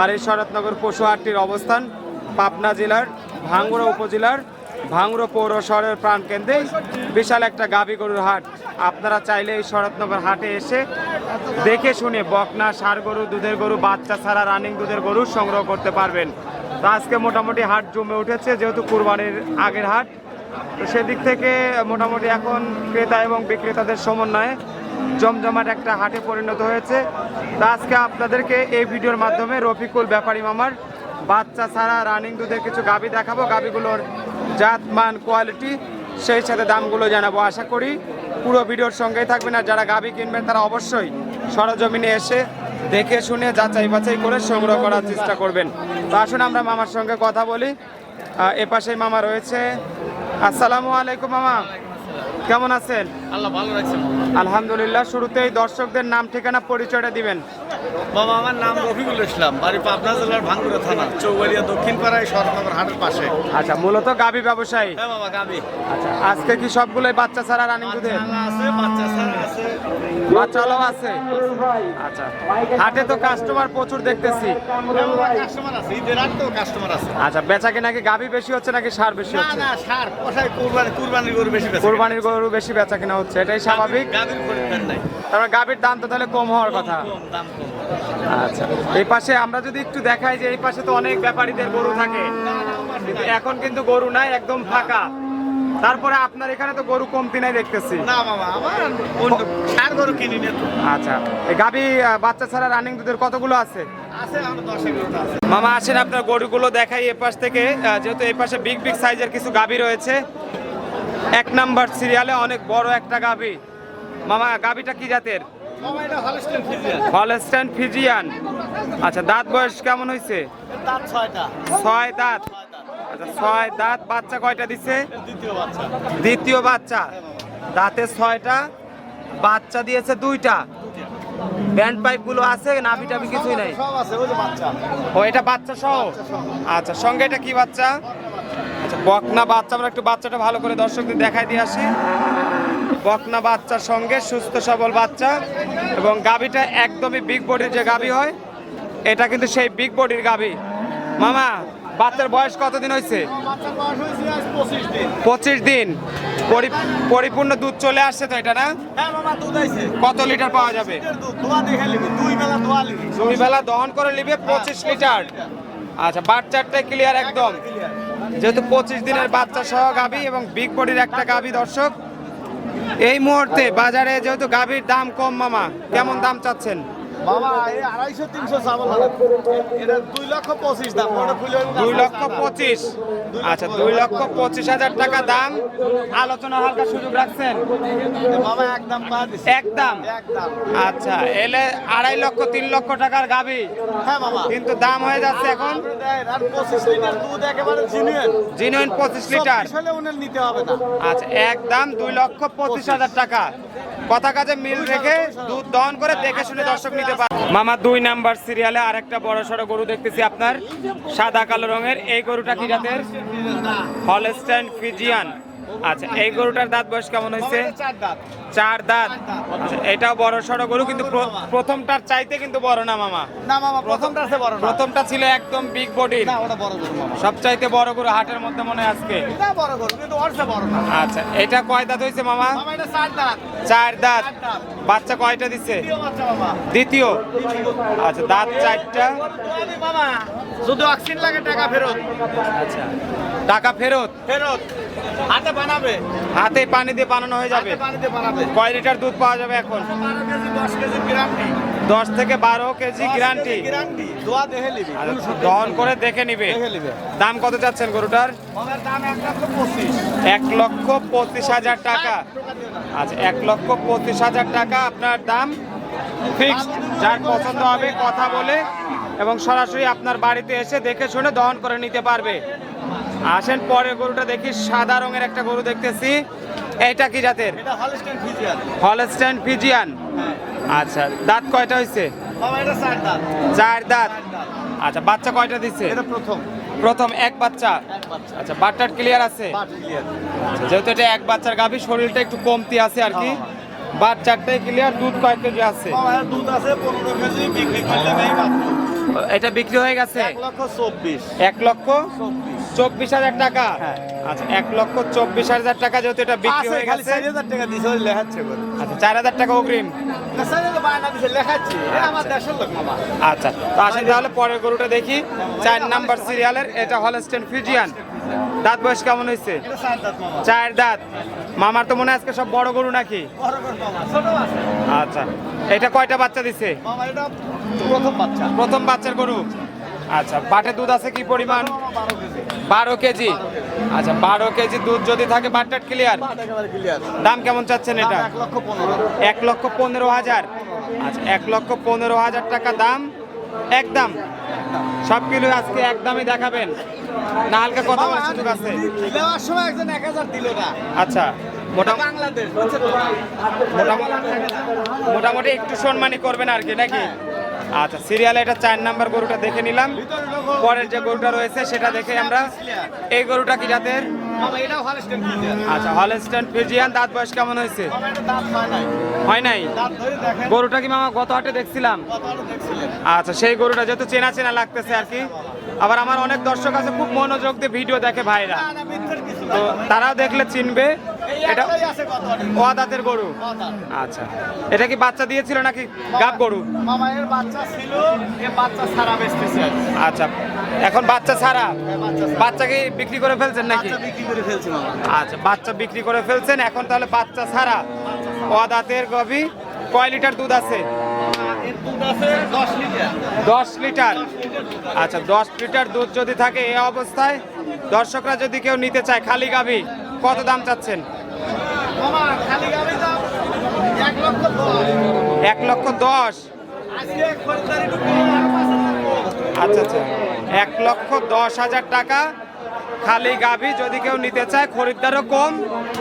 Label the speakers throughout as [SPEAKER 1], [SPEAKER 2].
[SPEAKER 1] আর এই শরৎনগর পশু হাটটির অবস্থান, পাবনা জেলার ভাঙ্গুড়া উপজেলার ভাঙ্গুড়া পৌর শহরের প্রাণকেন্দ্রে বিশাল একটা গাভী গরুর হাট। আপনারা চাইলে এই শরৎনগর হাটে এসে দেখে শুনে বকনা সার গরু, দুধের গরু, বাচ্চা ছাড়া রানিং দুধের গরু সংগ্রহ করতে পারবেন। তো আজকে মোটামুটি হাট জমে উঠেছে, যেহেতু কুরবানির আগের হাট। তো সেদিক থেকে মোটামুটি এখন ক্রেতা এবং বিক্রেতাদের সমন্বয়ে জমজমাট একটা হাটে পরিণত হয়েছে। তা আজকে আপনাদেরকে এই ভিডিওর মাধ্যমে রফিকুল, ব্যাপারী মামার বাচ্চা ছাড়া রানিং দুধের কিছু গাবি দেখাবো। গাবিগুলোর জাত, মান কোয়ালিটি সেই সাথে দামগুলো জানাব। আশা করি পুরো ভিডিওর সঙ্গেই থাকবেন। আর যারা গাবি কিনবেন, তারা অবশ্যই সরজমিনে এসে দেখে শুনে যাচাই বাছাই করে সংগ্রহ করার চেষ্টা করবেন। তো আসুন আমরা মামার সঙ্গে কথা বলি। এ পাশেই মামা রয়েছে। আসসালামু আলাইকুম মামা। কেমন আছেন?
[SPEAKER 2] আল্লাহ ভালো রাখছেন
[SPEAKER 1] আলহামদুলিল্লাহ শুরুতেই দর্শকদের নাম ঠিকানা পরিচয়টা দিবেন।
[SPEAKER 2] বাবা আমার নাম রফিকুল ইসলাম বাড়ি পাবনা জেলার ভাঙ্গুরা থানা চৌবাড়িয়া দক্ষিণ পাড়ায় সরকার হাটের পাশে।
[SPEAKER 1] আচ্ছা মূলত গাবি ব্যবসায়ী?
[SPEAKER 2] হ্যাঁ বাবা গাবি।
[SPEAKER 1] আচ্ছা আজকে কি সবগুলোই বাচ্চা ছাড়া রানিং দুধের?
[SPEAKER 2] আছে বাচ্চা ছাড়া আছে।
[SPEAKER 1] বাচ্চালাও আছে। আচ্ছা হাটে তো কাস্টমার প্রচুর দেখতেছি। আচ্ছা বেচা কি নাকি গাবি বেশি হচ্ছে নাকি সার বেশি হচ্ছে?
[SPEAKER 2] কুরবানির গরু বেশি
[SPEAKER 1] কোরবানির গরু বেশি বেচা কিনা হচ্ছে এটাই স্বাভাবিক? তারপর গাবির দাম তো তাহলে কম হওয়ার কথা। আচ্ছা এই পাশে আমরা যদি একটু দেখাই যে এই পাশে তো অনেক ব্যাপারীদের গরু থাকে। এখন কিন্তু গরু নাই একদম ফাঁকা। তারপরে আপনার এখানে তো গরু কমতি নাই দেখতেছি।
[SPEAKER 2] না বাবা আমার সার গরু কিনি না
[SPEAKER 1] আচ্ছা এই গাবি বাচ্চা ছাড়া রানিং দুধের কতগুলো আছে? মামা আসেন আপনার গরুগুলো দেখাই এ পাশ থেকে। যেহেতু এই পাশে বিগ বিগ সাইজের কিছু গাবি রয়েছে। এক নাম্বার সিরিয়ালে অনেক বড় একটা গাবি মামা গাবিটা কি জাতের?
[SPEAKER 2] এটা ফিজিয়ান
[SPEAKER 1] আচ্ছা দাঁত বয়স কেমন হয়েছে
[SPEAKER 2] দাঁত
[SPEAKER 1] ছয় দাঁত
[SPEAKER 2] ছয় দাঁত।
[SPEAKER 1] আচ্ছা ছয় দাঁত বাচ্চা কয়টা দিছে?
[SPEAKER 2] দ্বিতীয় বাচ্চা।
[SPEAKER 1] দাঁতে ছয়টা বাচ্চা দিয়েছে দুইটা। ব্যান্ড পাইপগুলো আছে নাভি টাভি কিছুই নাই?
[SPEAKER 2] সব আছে বাচ্চা।
[SPEAKER 1] ও এটা বাচ্চা সহ? আচ্ছা সঙ্গে এটা কি বাচ্চা? আচ্ছা বকনা বাচ্চা আমরা একটু বাচ্চাটা ভালো করে দর্শকদের দেখাই দিয়ে আসি। বকনা বাচ্চার সঙ্গে সুস্থ সবল বাচ্চা এবং গাবিটা একদমই বিগ বডির যে গাবি হয় এটা কিন্তু সেই বিগ বডির গাবি মামা বাচ্চার বয়স কতদিন হয়েছে?
[SPEAKER 2] পঁচিশ দিন।
[SPEAKER 1] পরিপূর্ণ দুধ চলে আসছে তো এটা না? কত লিটার পাওয়া যাবে?
[SPEAKER 2] দুই বেলা
[SPEAKER 1] দহন করে নিবে পঁচিশ লিটার। আচ্ছা বাচ্চাটাই ক্লিয়ার একদম। যেহেতু পঁচিশ দিনের বাচ্চা সহ গাবি এবং বিগ বডির একটা গাবি দর্শক, এই মুহূর্তে বাজারে যেহেতু গাবির দাম কম মামা, কেমন দাম চাচ্ছেন?
[SPEAKER 2] বাবা এই আড়াইশো তিনশো চাবল এটা দুই লক্ষ পঁচিশ দাম
[SPEAKER 1] দুই লক্ষ পঁচিশ। আচ্ছা দুই লক্ষ পঁচিশ হাজার টাকা দাম। আলোচনা হালকা সুযোগ রাখছেন?
[SPEAKER 2] বাবা একদম
[SPEAKER 1] একদম আচ্ছা এলে আড়াই লক্ষ তিন লক্ষ টাকার গাবি।
[SPEAKER 2] হ্যাঁ বাবা।
[SPEAKER 1] কিন্তু দাম হয়ে যাচ্ছে এখন?
[SPEAKER 2] পঁচিশ লিটার দুধ একেবারে জিনুয়েন
[SPEAKER 1] জিনুইন পঁচিশ লিটার।
[SPEAKER 2] নিতে হবে না।
[SPEAKER 1] আচ্ছা একদম দুই লক্ষ পঁচিশ। হাজার টাকা। কথা কাজে মিল রেখে দুধ দহন করে দেখে শুনে দর্শক নিতে পারে। মামা, দুই নাম্বার সিরিয়ালে আরেকটা বড় সড়ো গরু দেখতেছি আপনার, সাদা কালো রঙের। এই গরুটা কি জাতের? Holstein Friesian. আচ্ছা এই গরুটার দাঁত বয়স কেমন হয়েছে?
[SPEAKER 2] চার দাঁত।
[SPEAKER 1] আচ্ছা, এটাও বড় সড়ো গরু কিন্তু প্রথমটার চাইতে কিন্তু বড় না মামা।
[SPEAKER 2] না মামা প্রথমটা আছে বড়
[SPEAKER 1] প্রথমটা ছিল একদম বিগ বডির
[SPEAKER 2] না ওটা বড় গরু মামা।
[SPEAKER 1] সবচাইতে বড় গরু হাটের মধ্যে মনে আজকে।
[SPEAKER 2] এটা বড় গরু কিন্তু ওর চেয়ে বড় না।
[SPEAKER 1] আচ্ছা এটা কয় দাঁত হয়েছে মামা?
[SPEAKER 2] মামা এটা চার দাঁত।
[SPEAKER 1] চার দাঁত। বাচ্চা কয়টা দিছে?
[SPEAKER 2] দ্বিতীয় মামা।
[SPEAKER 1] আচ্ছা দাঁত চারটা।
[SPEAKER 2] মামা শুধু অক্সিজেন লাগে টাকা ফেরত।
[SPEAKER 1] আচ্ছা টাকা ফেরত?
[SPEAKER 2] ফেরত। হাতে বানাবে?
[SPEAKER 1] হাতে পানি দিয়ে বানানো হয়ে যাবে।
[SPEAKER 2] বানাবে।
[SPEAKER 1] কয় লিটার দুধ পাওয়া যাবে এখন?
[SPEAKER 2] দশ কেজি গ্যারান্টি।
[SPEAKER 1] দশ থেকে বারো কেজি গ্যারান্টি। আচ্ছা, দহন করে দেখে নিবে। দাম কত চাচ্ছেন গরুটার?
[SPEAKER 2] এক লক্ষ পঁচিশ।
[SPEAKER 1] এক লক্ষ পঁচিশ হাজার টাকা। আচ্ছা এক লক্ষ পঁচিশ হাজার টাকা আপনার দাম ফিক্সড যার পছন্দ হবে কথা বলে এবং সরাসরি আপনার বাড়িতে এসে দেখে শুনে দহন করে নিতে পারবে। আসেন পরে গরুটা দেখি সাদা রঙের একটা গরু দেখতেছি। এটা কি জাতের?
[SPEAKER 2] হলস্টেন ফিজিয়ান
[SPEAKER 1] হলস্টাইন ফিজিয়ান
[SPEAKER 2] হ্যাঁ।
[SPEAKER 1] আচ্ছা দাঁত কয়টা হয়েছে
[SPEAKER 2] চার দাঁত।
[SPEAKER 1] আচ্ছা বাচ্চা কয়টা দিচ্ছে
[SPEAKER 2] এটা প্রথম।
[SPEAKER 1] প্রথম এক বাচ্চা। আচ্ছা বাটটার ক্লিয়ার আছে?
[SPEAKER 2] বাট
[SPEAKER 1] আচ্ছা, যেহেতু এটা এক বাচ্চার গাভী শরীরটা একটু কমতি আছে আর কি।
[SPEAKER 2] হ্যাঁ,
[SPEAKER 1] বাচ্চারটাই ক্লিয়ার দুধ কয়েক কেজি আছে?
[SPEAKER 2] দুধ আছে পনেরো কেজি বিক্রি করলে
[SPEAKER 1] এটা বিক্রি হয়ে গেছে?
[SPEAKER 2] এক লক্ষ চব্বিশ।
[SPEAKER 1] এক লক্ষ?
[SPEAKER 2] চব্বিশ।
[SPEAKER 1] চব্বিশ হাজার টাকা।
[SPEAKER 2] হ্যাঁ।
[SPEAKER 1] আচ্ছা এক লক্ষ চব্বিশ হাজার টাকা যেহেতু এটা বিক্রি হয়ে গেছে।
[SPEAKER 2] চার হাজার টাকা দিছে লেখাচ্ছে
[SPEAKER 1] আচ্ছা চার হাজার টাকা অগ্রিম।
[SPEAKER 2] মামা।
[SPEAKER 1] আচ্ছা তো আসেন তাহলে পরের গরুটা দেখি। চার নাম্বার সিরিয়ালের এটা হলস্টেন ফিজিয়ান দাঁত বয়স কেমন হয়েছে?
[SPEAKER 2] চার দাঁত
[SPEAKER 1] মামার তো মনে আজকে সব বড় গরু নাকি? আচ্ছা এটা কয়টা বাচ্চা দিছে?
[SPEAKER 2] প্রথম বাচ্চা।
[SPEAKER 1] প্রথম বাচ্চার গরু। আচ্ছা বাটে দুধ আছে কি পরিমাণ?
[SPEAKER 2] বারো কেজি।
[SPEAKER 1] আচ্ছা বারো কেজি দুধ যদি থাকে বাটটার ক্লিয়ার দাম কেমন চাচ্ছেন এটা?
[SPEAKER 2] এক লক্ষ পনেরো।
[SPEAKER 1] হাজার। আচ্ছা এক লক্ষ পনেরো হাজার টাকা দাম? একদম। সব কিলো আজকে একদমই দেখাবেন। না হালকা কথা বলার সুযোগ আছে।
[SPEAKER 2] দেওয়ার সময় একজন এক হাজার দিল না।
[SPEAKER 1] আচ্ছা? মোটামুটি মোটামুটি একটু সম্মানই করবেন আর কি নাকি? আচ্ছা সিরিয়ালে এটা চার নাম্বার গরুটা দেখে নিলাম। পরের যে গরুটা রয়েছে, সেটা দেখে আমরা এই গরুটা কি জাতের?
[SPEAKER 2] এটাও হলস্টেন ফিজিয়ান
[SPEAKER 1] আচ্ছা দাঁত বয়স কেমন হয়েছে?
[SPEAKER 2] হয় নাই?
[SPEAKER 1] গরুটা কি মামা গত হাটে দেখছিলাম? আচ্ছা সেই গরুটা যেহেতু চেনা চেনা লাগতেছে আর কি। আবার আমার অনেক দর্শক আছে, খুব মনোযোগ দিয়ে ভিডিও দেখে ভাইরা। তো তারাও দেখলে চিনবে। এটা
[SPEAKER 2] একটাই আছে কত আরও।
[SPEAKER 1] ওয়া দাঁতের গরু? আচ্ছা। এটা কি বাচ্চা দিয়েছিল নাকি গাব গরু?
[SPEAKER 2] মামা বাচ্চা ছিল এ বাচ্চা সারা বেচতেছে।
[SPEAKER 1] আচ্ছা। এখন বাচ্চা ছাড়া?
[SPEAKER 2] বাচ্চা।
[SPEAKER 1] বাচ্চাকে বিক্রি করে ফেলছেন নাকি?
[SPEAKER 2] বিক্রি করে ফেলছি মামা।
[SPEAKER 1] আচ্ছা বাচ্চা বিক্রি করে ফেলছেন। এখন তাহলে বাচ্চা ছাড়া? কয় লিটার দুধ আছে?
[SPEAKER 2] দশ লিটার।
[SPEAKER 1] আচ্ছা দশ লিটার দুধ যদি থাকে এই অবস্থায় দর্শকরা যদি কেউ নিতে চায় খালি গাভি কত দাম চাচ্ছেন?
[SPEAKER 2] এক লক্ষ দশ।
[SPEAKER 1] আচ্ছা আচ্ছা। এক লক্ষ দশ হাজার টাকা। খালি গাভি যদি কেউ নিতে চায় খরিদ্দারও কম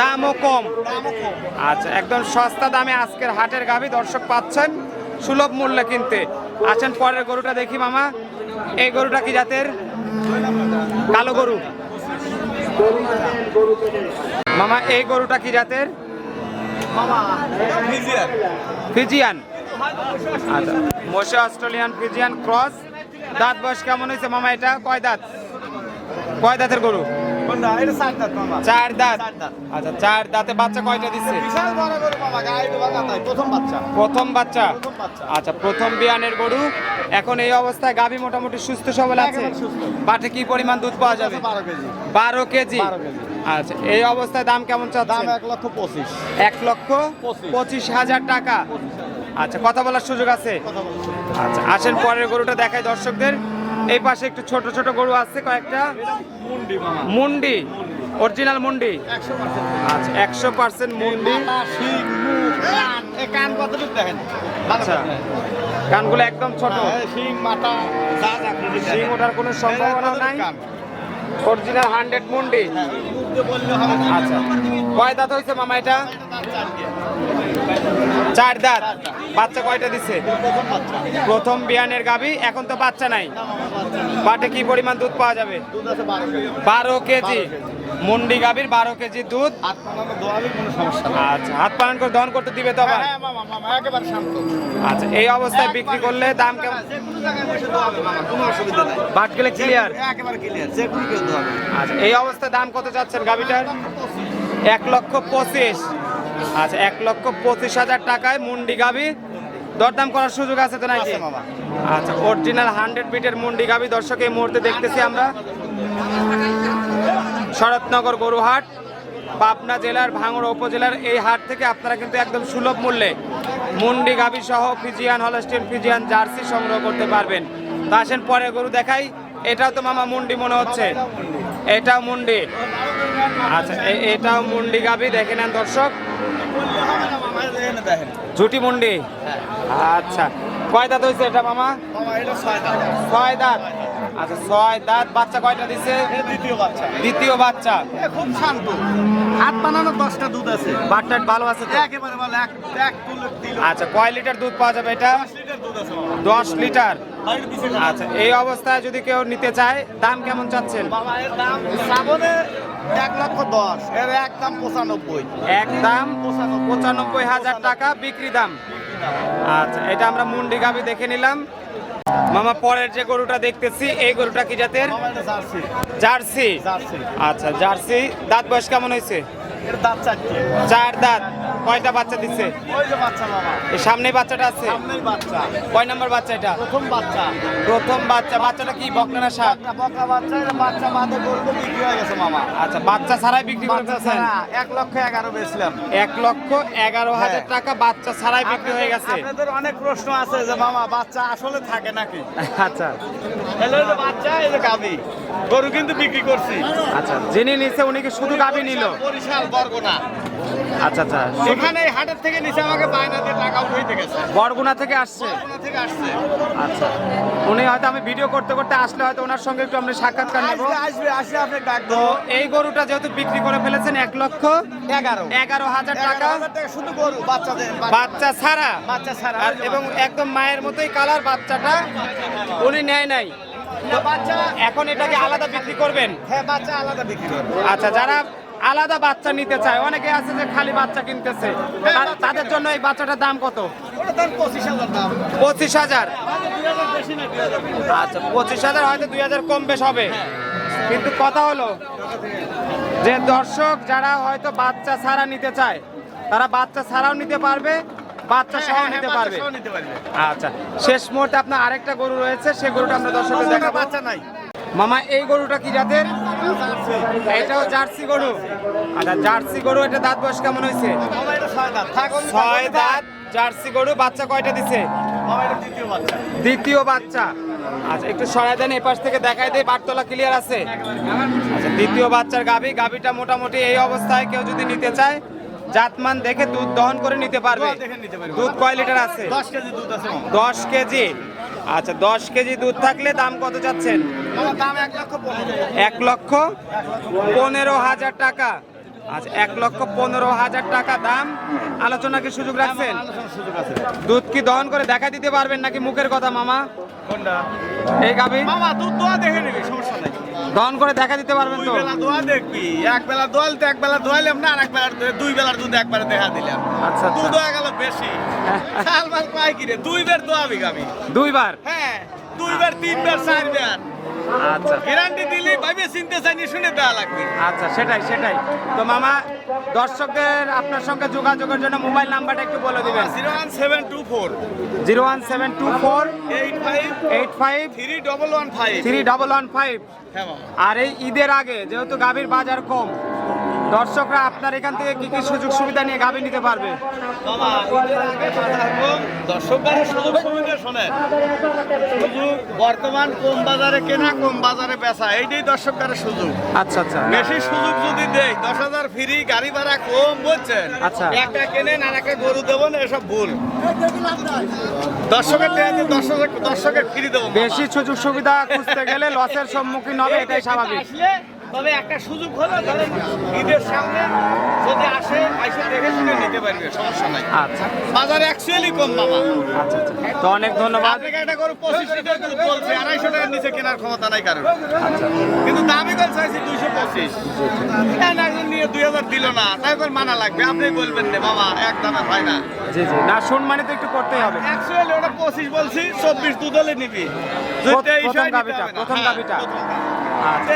[SPEAKER 1] দামও কম।
[SPEAKER 2] দামও কম।
[SPEAKER 1] আচ্ছা একদম সস্তা দামে আজকের হাটের গাভি দর্শক পাচ্ছেন সুলভ মূল্যে কিনতে। আছেন পরের গরুটা দেখি মামা। এই গরুটা কি জাতের? কালো গরু। মামা, এই গরুটা কি জাতের?
[SPEAKER 2] ফিজিয়ান।
[SPEAKER 1] আচ্ছা মোশে অস্ট্রেলিয়ান ফিজিয়ান ক্রস। দাঁত বয়স কেমন হয়েছে মামা এটা? কয় দাঁত? কয় দাঁতের গরু?
[SPEAKER 2] চার দাঁত।
[SPEAKER 1] আচ্ছা চার দাঁতে বাচ্চা কয়টা দিচ্ছে?
[SPEAKER 2] প্রথম বাচ্চা।
[SPEAKER 1] আচ্ছা প্রথম বিয়ানের গরু। এখন এই অবস্থায় গাভী মোটামুটি সুস্থ সবল আছে? বাটে কি পরিমাণ দুধ পাওয়া যাবে?
[SPEAKER 2] বারো কেজি
[SPEAKER 1] বারো কেজি?
[SPEAKER 2] 12 কেজি।
[SPEAKER 1] আচ্ছা এই অবস্থায় দাম কেমন
[SPEAKER 2] দাম
[SPEAKER 1] চাচ্ছেন
[SPEAKER 2] এক লক্ষ পঁচিশ।
[SPEAKER 1] এক লক্ষ
[SPEAKER 2] পঁচিশ।
[SPEAKER 1] হাজার টাকা। আচ্ছা কথা বলার সুযোগ আছে? আচ্ছা আসেন পরের গরুটা দেখাই দর্শকদের। এই পাশে একটু ছোট ছোট গরু আছে কয়েকটা।
[SPEAKER 2] মুন্ডি মামা।
[SPEAKER 1] মুন্ডি অরিজিনাল মুন্ডি।
[SPEAKER 2] একশো পার্সেন্ট।
[SPEAKER 1] আচ্ছা একশো পার্সেন্ট মুন্ডি।
[SPEAKER 2] কান। কতটুকু দেখেন?
[SPEAKER 1] আচ্ছা কানগুলো একদম ছোট।
[SPEAKER 2] হ্যাঁ, শিং মাথা
[SPEAKER 1] শিং ওঠার কোনো সম্ভাবনা নাই। অরিজিনাল হান্ড্রেড মুন্ডি। আচ্ছা কয় দাঁত হয়েছে মামা এটা
[SPEAKER 2] চার।
[SPEAKER 1] দাঁত বাচ্চা কয়টা দিচ্ছে
[SPEAKER 2] প্রথম।
[SPEAKER 1] বিয়ানের গাভী এখন তো বাচ্চা নাই। বাটে কি পরিমাণ দুধ পাওয়া যাবে
[SPEAKER 2] বারো কেজি।
[SPEAKER 1] মুন্ডি গাভীর বারো কেজি দুধ। আচ্ছা হাত পালন করে দহন করতে দিবে তো আবার?
[SPEAKER 2] হ্যাঁ, শান্ত।
[SPEAKER 1] আচ্ছা এই অবস্থায় বিক্রি করলে দাম কেমন। বাট গেলে ক্লিয়ার। আচ্ছা এই অবস্থায় দাম কত চাচ্ছেন গাভীটার? এক লক্ষ পঁচিশ। আচ্ছা এক লক্ষ পঁচিশ হাজার টাকায় মুন্ডি গাভী দরদাম করার সুযোগ আছে তো নাকি? আচ্ছা অরিজিনাল হান্ড্রেড বিটের মুন্ডি গাভী দর্শক এই মুহূর্তে দেখতেছি আমরা। শরৎনগর গরুহাট পাবনা জেলার ভাঙড়া উপজেলার এই হাট থেকে আপনারা কিন্তু একদম সুলভ মূল্যে মুন্ডি গাভী সহ ফিজিয়ান হলস্টিন ফিজিয়ান জার্সি সংগ্রহ করতে পারবেন। তো আসেন পরে গরু দেখাই। এটাও তো মামা মুন্ডি মনে হচ্ছে। এটাও মুন্ডি। আচ্ছা এটাও মুন্ডি গাভী দেখে নেন দর্শক। ঝুটি মুন্ডি? আচ্ছা। কয় দাঁত হয়েছে এটা মামা?
[SPEAKER 2] ছয় দাঁত।
[SPEAKER 1] আচ্ছা ছয় দাঁত বাচ্চা কয়টা দিছে?
[SPEAKER 2] দ্বিতীয় বাচ্চা।
[SPEAKER 1] দ্বিতীয় বাচ্চা।
[SPEAKER 2] খুব শান্ত। হাত বানানো দশটা দুধ আছে।
[SPEAKER 1] বাটটাট ভালো আছে তো?
[SPEAKER 2] একেবারে ভালো এক এক
[SPEAKER 1] আচ্ছা কয় লিটার দুধ পাওয়া যাবে এটা?
[SPEAKER 2] দশ লিটার
[SPEAKER 1] আচ্ছা এই অবস্থায় যদি কেউ নিতে চায় দাম কেমন চাচ্ছেন?
[SPEAKER 2] বাবা এর দাম শ্রাবণে এক লক্ষ দশ এর এক দাম পঁচানব্বই।
[SPEAKER 1] এক দাম পঁচানব্বই। হাজার টাকা বিক্রি দাম। আচ্ছা এটা আমরা মুন্ডি গাবি দেখে নিলাম। মামা পরের যে গরুটা দেখতেছি এই গরুটা কি জাতের?
[SPEAKER 2] জার্সি।
[SPEAKER 1] আচ্ছা জার্সি। দাঁত বয়স কেমন হয়েছে?
[SPEAKER 2] দাঁত
[SPEAKER 1] চার দাঁত। কয়টা বাচ্চা দিচ্ছে সামনে বাচ্চাটা আছে? কয় নাম্বার বাচ্চা এটা?
[SPEAKER 2] প্রথম বাচ্চা।
[SPEAKER 1] প্রথম বাচ্চা। বাচ্চাটা কি বকনা না সার
[SPEAKER 2] একটা বাচ্চা বাচ্চা বাঁধে গরুতে বিক্রি হয়ে গেছে মামা।
[SPEAKER 1] আচ্ছা বাচ্চা ছাড়াই বিক্রি করে ফেলছেন?
[SPEAKER 2] এক লক্ষ এগারো বেচলাম।
[SPEAKER 1] এক লক্ষ এগারো হাজার
[SPEAKER 2] হ্যাঁ।
[SPEAKER 1] টাকা বাচ্চা ছাড়াই বিক্রি হয়ে গেছে।
[SPEAKER 2] আপনাদের অনেক প্রশ্ন আছে যে মামা বাচ্চা আসলে থাকে নাকি?
[SPEAKER 1] আচ্ছা।
[SPEAKER 2] যে বাচ্চা এই যে গাবি গরু কিন্তু বিক্রি করছি।
[SPEAKER 1] আচ্ছা যিনি নিছে উনি কি শুধু গাবি নিল?
[SPEAKER 2] বরিশাল বরগুনা।
[SPEAKER 1] আচ্ছা আচ্ছা।
[SPEAKER 2] এখানে হাটের থেকে নিচে আমাকে বায়না দিয়ে টাকা উঠাইতে গেছে।
[SPEAKER 1] বরগুনা থেকে আসছে?
[SPEAKER 2] বরগুনা থেকে আসছে।
[SPEAKER 1] আচ্ছা। উনি হয়তো আমি ভিডিও করতে করতে আসলে হয়তো ওনার সঙ্গে একটু আমরা সাক্ষাৎকার নেব।
[SPEAKER 2] আসবে আসবে আসবে আপনি ডাক
[SPEAKER 1] তো এই গরুটা যেহেতু বিক্রি করে ফেলেছেন এক লক্ষ
[SPEAKER 2] এগারো।
[SPEAKER 1] এগারো হাজার টাকা।
[SPEAKER 2] শুধু গরু বাচ্চাদের
[SPEAKER 1] বাচ্চা ছাড়া।
[SPEAKER 2] বাচ্চা ছাড়া।
[SPEAKER 1] এবং একদম মায়ের মতোই কালার বাচ্চাটা উনি নেয় নাই।
[SPEAKER 2] বাচ্চা
[SPEAKER 1] এখন এটাকে আলাদা বিক্রি করবেন?
[SPEAKER 2] হ্যাঁ বাচ্চা আলাদা বিক্রি করবেন।
[SPEAKER 1] আচ্ছা যারা আলাদা বাচ্চা নিতে চায়। অনেকে আছে যে খালি বাচ্চা কিনতেছে। তা- তাদের জন্য এই বাচ্চাটার দাম কত?
[SPEAKER 2] পঁচিশ হাজার
[SPEAKER 1] আচ্ছা পঁচিশ হাজার হয়তো দুই হাজার কম বেশ হবে। কিন্তু কথা হলো যে দর্শক যারা হয়তো বাচ্চা ছাড়া নিতে চায় তারা বাচ্চা ছাড়াও নিতে পারবে বাচ্চা সহ
[SPEAKER 2] হ্যাঁ,
[SPEAKER 1] নিতে
[SPEAKER 2] হ্যাঁ,
[SPEAKER 1] পারবে।
[SPEAKER 2] সহ নিতে পারবে।
[SPEAKER 1] আচ্ছা শেষ মুহূর্তে আপনার আরেকটা গরু রয়েছে সে গরুটা আমরা দর্শকের দেখাবো।
[SPEAKER 2] বাচ্চা নাই।
[SPEAKER 1] মামা এই গরুটা কি জাতের? এটাও জার্সি গরু। আচ্ছা জার্সি গরু এটা দাঁত বয়স কেমন হয়েছে?
[SPEAKER 2] ছয় দাঁত
[SPEAKER 1] জার্সি গরু বাচ্চা কয়টা দিছে?
[SPEAKER 2] দ্বিতীয় বাচ্চা।
[SPEAKER 1] আচ্ছা একটু সরাই দেন এই পাশ থেকে দেখাই দেয় বাটতলা ক্লিয়ার আছে? আচ্ছা দ্বিতীয় বাচ্চার গাভী গাভীটা মোটামুটি এই অবস্থায় কেউ যদি নিতে চায় জাতমান দেখে দুধ দহন করে নিতে পারবে।
[SPEAKER 2] দুধ
[SPEAKER 1] কয় লিটার আছে?
[SPEAKER 2] দশ কেজি দুধ আছে।
[SPEAKER 1] দশ কেজি। আচ্ছা দশ কেজি দুধ থাকলে দাম কত যাচ্ছেন?
[SPEAKER 2] এক লক্ষ পনেরো
[SPEAKER 1] হাজার টাকা। আচ্ছা এক লক্ষ পনেরো হাজার টাকা দাম। আলোচনা কি সুযোগ রাখছেন? দুধ কি দহন করে দেখা দিতে পারবেন নাকি মুখের কথা মামা? এই
[SPEAKER 2] মামা দুধ দোয়া দেখে নিবি সমস্যা নাই।
[SPEAKER 1] দহন করে দেখা দিতে পারবেন
[SPEAKER 2] দুই
[SPEAKER 1] তো
[SPEAKER 2] বেলা দোয়া দেখবি এক বেলা দোয়াল তো এক বেলা দোয়াইলাম না আর এক বেলা দুই বেলার দুধ একবারে দেখা দিলাম।
[SPEAKER 1] আচ্ছা, আচ্ছা।
[SPEAKER 2] দুধ গেল বেশি। পাই কি রে দোয়াবি
[SPEAKER 1] দুইবার?
[SPEAKER 2] হ্যাঁ দুই বের তিন বের চার বের
[SPEAKER 1] আচ্ছা।
[SPEAKER 2] গ্যারান্টি দিলে ভাবে চিনতে চাইনি শুনে দেওয়া লাগবে।
[SPEAKER 1] আচ্ছা সেটাই সেটাই। তো মামা দর্শকদের আপনার সঙ্গে যোগাযোগের জন্য মোবাইল নাম্বারটা একটু বলে দিবেন।
[SPEAKER 2] Zero one seven two four.
[SPEAKER 1] Zero one seven two four.
[SPEAKER 2] Eight five.
[SPEAKER 1] Eight five.
[SPEAKER 2] Three double one five.
[SPEAKER 1] Three double one five.
[SPEAKER 2] হ্যাঁ
[SPEAKER 1] আর এই ঈদের আগে যেহেতু গাভীর বাজার কম দর্শকরা আপনার এখান থেকে কি কি সুযোগ সুবিধা নিয়ে গাভী নিতে পারবে?
[SPEAKER 2] দর্শকরা বর্তমান কম বাজারে কেনা কম বাজারে বেচা এইটাই দর্শকদের সুযোগ।
[SPEAKER 1] আচ্ছা আচ্ছা।
[SPEAKER 2] বেশি সুযোগ যদি দেয় দশ হাজার ফ্রি গাড়ি ভাড়া কম বলছেন
[SPEAKER 1] আচ্ছা।
[SPEAKER 2] একটা কেনেন আর একটা গরু দেবো না এসব ভুল। দর্শকের দর্শকের দর্শকের ফ্রি দেবো
[SPEAKER 1] বেশি সুযোগ সুবিধা খুঁজতে গেলে লসের সম্মুখীন হবে এটাই স্বাভাবিক।
[SPEAKER 2] তবে একটা সুযোগ হলো ধরেন ঈদের সামনে যদি আসে এসে দেখে শুনে নিতে পারবে। সমস্যা নাই।
[SPEAKER 1] আচ্ছা।
[SPEAKER 2] বাজারে অ্যাকচুয়ালি কম মামা
[SPEAKER 1] আচ্ছা আচ্ছা। তো অনেক ধন্যবাদ।
[SPEAKER 2] একটা করে পঁচিশ লিটার দুধ বলছে আড়াইশো টাকার নিচে কেনার ক্ষমতা নাই কারণ কিন্তু দামি কল চাইছি দুইশো পঁচিশ। একজন নিয়ে দুই হাজার দিল না। তাই এবার মানা লাগবে। আপনি বলবেন না বাবা এক দামে হয় না।
[SPEAKER 1] জি জি। না সম্মানিত তো একটু করতেই হবে।
[SPEAKER 2] অ্যাকচুয়ালি ওটা পঁচিশ বলছি চব্বিশ দুধ হলে নিবি
[SPEAKER 1] প্রথম
[SPEAKER 2] হয় না।
[SPEAKER 1] প্রথম
[SPEAKER 2] হ্যাঁ,
[SPEAKER 1] আচ্ছা।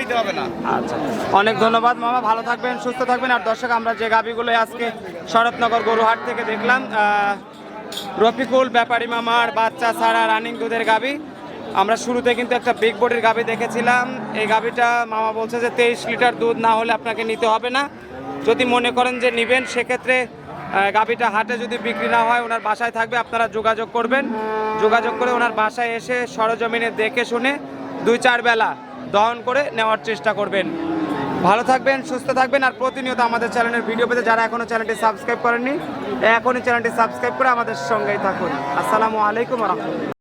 [SPEAKER 2] নিতে হবে না।
[SPEAKER 1] আচ্ছা। অনেক ধন্যবাদ মামা ভালো থাকবেন সুস্থ থাকবেন। আর দর্শক আমরা যে গাবিগুলো আজকে শরৎনগর গরুহাট থেকে দেখলাম রফিকুল ব্যাপারী মামার বাচ্চা ছাড়া রানিং দুধের গাবি। আমরা শুরুতে কিন্তু একটা বিগ বডির গাবি দেখেছিলাম। এই গাবিটা মামা বলছে যে তেইশ লিটার দুধ না হলে আপনাকে নিতে হবে না। যদি মনে করেন যে নেবেন সেক্ষেত্রে গাবিটা হাটে যদি বিক্রি না হয় ওনার বাসায় থাকবে আপনারা যোগাযোগ করবেন। যোগাযোগ করে ওনার বাসায় এসে সরজমিনে দেখে শুনে দুই চার বেলা দহন করে নেওয়ার চেষ্টা করবেন। ভালো থাকবেন, সুস্থ থাকবেন, আর প্রতিনিয়ত আমাদের চ্যানেলের ভিডিও পেতে যারা এখনও চ্যানেলটি সাবস্ক্রাইব করেননি, এখনই চ্যানেলটি সাবস্ক্রাইব করে আমাদের সঙ্গেই থাকুন। আসসালামু আলাইকুম রহমতুল্লাহ।